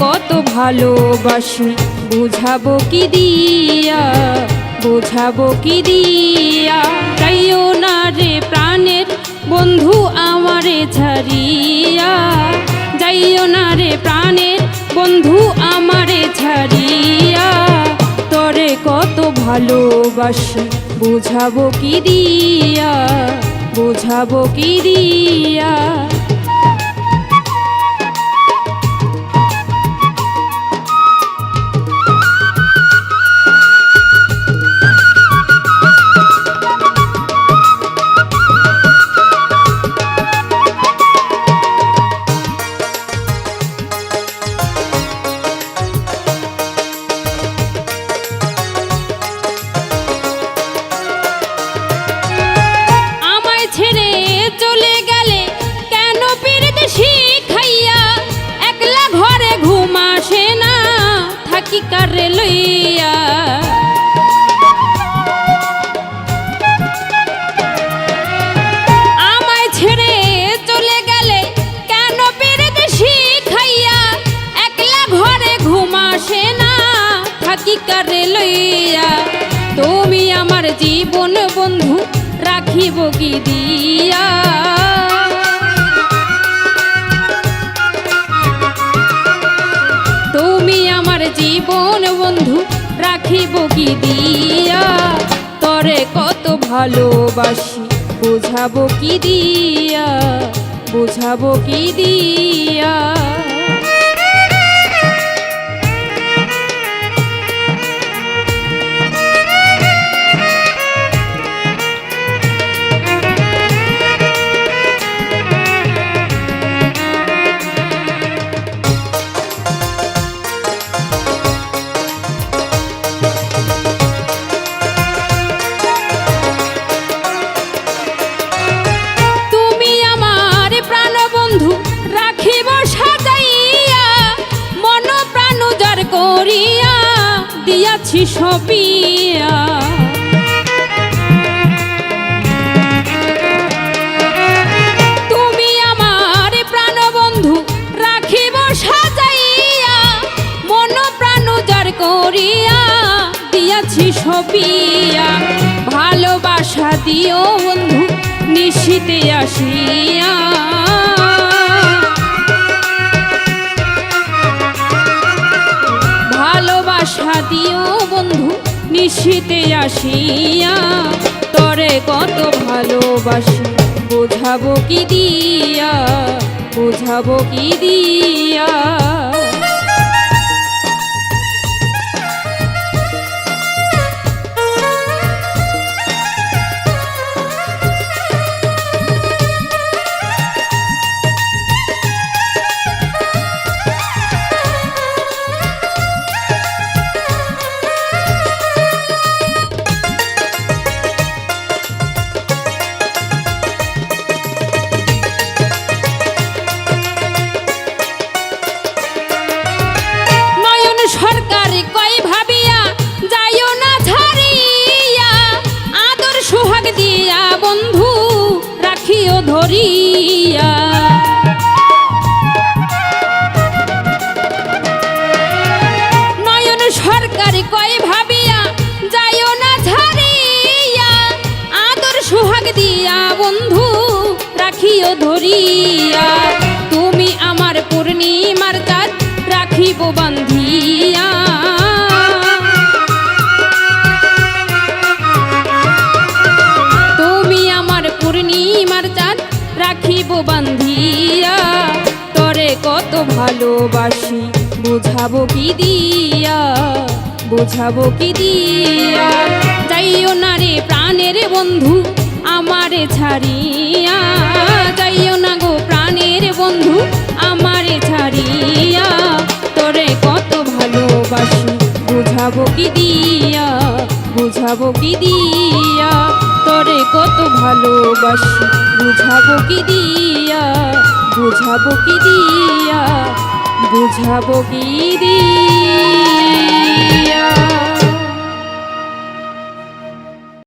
কত ভালোবাসি। বুঝাবো কি দিয়া, বুঝাবো কি দিয়া। তাইও না রে প্রাণের বন্ধু আমারে ছাড়িয়া। যাইও না রে প্রাণের বন্ধু আমারে ছাড়িয়া। তরে কত ভালোবাসি, বুঝাবো কি দিয়া, বুঝাবো কি দিয়া। থাকি কারে লইয়া? তুমি আমার জীবন বন্ধু, রাখিব কি দিয়া? তুমি আমার জীবন বন্ধু, রাখিব কি দিয়া? তরে কত ভালোবাসি, বুঝাবো কি দিয়া? বুঝাবো কি দিয়া? দিয়াছি সপিয়া। তুমি আমার প্রাণ বন্ধু রাখিব সাজাইয়া করিয়া দিয়াছি সপিয়া। ভালোবাসা দিও বন্ধু, নিশিতে আসিয়া। ভালোবাসা বন্ধু নিশিতে আসিয়া তরে কত ভালোবাসি। বোঝাবো কি দিয়া বোঝাবো কি দিয়া। সরকার কই ভাবিয়া, যাইও না ছাড়িয়া, আদর সোহাগ দিয়া বন্ধু রাখিও ধরিয়া। নয়ন সরকার কই ভাবিয়া, যাইও না ছাড়িয়া, আদর সোহাগ দিয়া বন্ধু রাখিও ধরিয়া। তুমি আমার পূর্ণিমার চাঁদ রাখিব বান্ধিয়া। রাখিব বান্ধিয়া, তরে কত ভালোবাসি, বুঝাবো কি দিয়া, বুঝাবো কি দিয়া। যাইও না রে প্রাণের বন্ধু আমারে ছাড়িয়া, যাইও না গো প্রাণের বন্ধু আমারে ছাড়িয়া, তোরে কত ভালোবাসি, বুঝাবো কি দিয়া, বুঝাবো কি দিয়া। করে কত ভালোবাসি। বুঝাবো কি দিয়া বুঝাবো কি দিয়া বুঝাবো কি দিয়া।